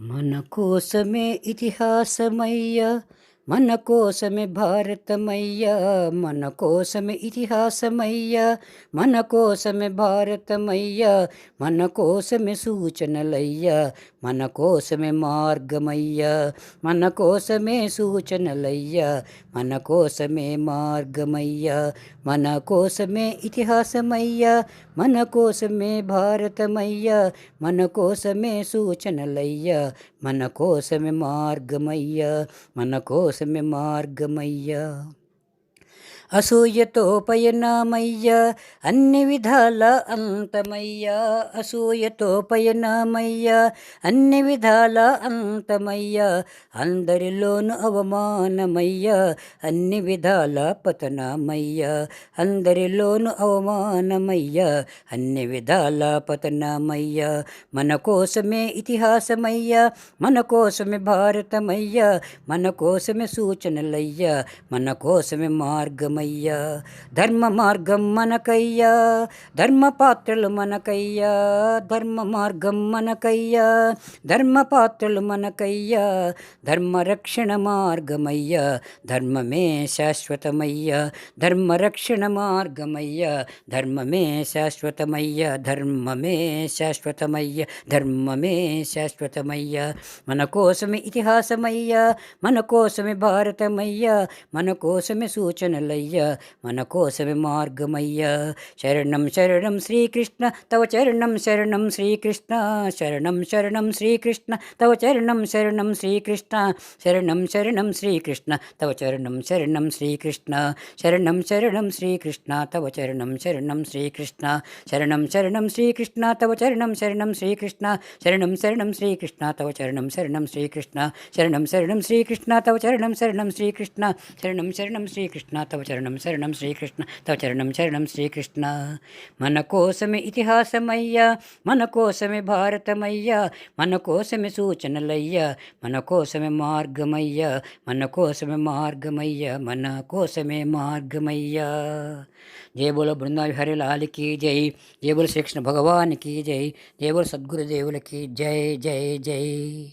మన కోసమే ఇతిహాసమయ్యా. మన కోసమే భారతమయ్యా మన కోసమే ఇతిహాసమయ్యా మన కోసమే భారతమయ్యా మన కోసమే సూచనలయ్యా మన కోసమే మార్గమయ్యా మన కోసమే సూచనలయ్యా మన కోసమే మార్గమయ్యా మన కోసమే ఇతిహాసమయ్యా మన కోసమే భారతమయ్యా మన కోసమే సూచనలయ్యా మన కోసమే మార్గమయ్యా మన కోసమే మార్గమయ్యా అసూయతో పయనామయ్యా అన్ని విధాల అంతమయ్యా. అసూయతో పయనామయ్యా అన్ని విధాల అంతమయ్యా. అందరిలోను అవమానమయ్యా అన్ని విధాల పతనమయ్యా. అందరిలోను అవమానమయ్యా అన్ని విధాల పతనమయ్యా. మన కోసమే ఇతిహాసమయ్యా మన కోసమే భారతమయ్యా మన కోసమే సూచనలయ్యా మన కోసమే మార్గమయ్యా ధర్మ మార్గం మనకయ్యా ధర్మ పాత్రలు మనకయ్యా ధర్మ మార్గం మనకయ్యా ధర్మ పాత్రలు మనకయ్యా ధర్మ రక్షణ మార్గమయ్యా ధర్మమే శాశ్వతమయ్యా ధర్మ రక్షణ మార్గమయ్యా ధర్మమే శాశ్వతమయ్యా ధర్మమే శాశ్వతమయ్యా ధర్మమే శాశ్వతమయ్యా మన కోసమే ఇతిహాసమయ్యా మన కోసమే భారతమయ్యా మన కోసమే సూచనలయ్యా మన కోసమే మార్గమయ్య. శరణం శరణం శ్రీకృష్ణ తవ చరణం శరణం శ్రీకృష్ణ. శరణం శరణం శ్రీకృష్ణ తవ చరణం శరణం శ్రీకృష్ణ. శరణం శరణం శ్రీకృష్ణ తవ చరణం శరణం శ్రీకృష్ణ. శరణం శరణం శ్రీకృష్ణ తవ చరణం శరణం శ్రీకృష్ణ. శరణం శరణం శ్రీకృష్ణ తవ చరణం శరణం శ్రీకృష్ణ. శరణం శరణం శ్రీకృష్ణ తవ చరణం శరణం శ్రీకృష్ణ. శరణం శరణం శ్రీకృష్ణ తవ చరణం శరణం శ్రీకృష్ణ. శరణం శరణం శ్రీకృష్ణ తవ చరణం శరణం శ్రీకృష్ణ తవ చరణం శరణం శ్రీకృష్ణ. మన కోసమే ఇతిహాసమయ్యా మన కోసమే భారతమయ్యా మన కోసమే సూచనలయ్యా మన కోసమే మార్గమయ్యా మన కోసమే మార్గమయ్యా మన కోసమే మార్గమయ్యా. జయ బోలో బృందా విహరి లాలికి జై జయ బోలో శ్రీకృష్ణ భగవానికి జై జయ బోలో సద్గురుదేవులకి జై జై జై.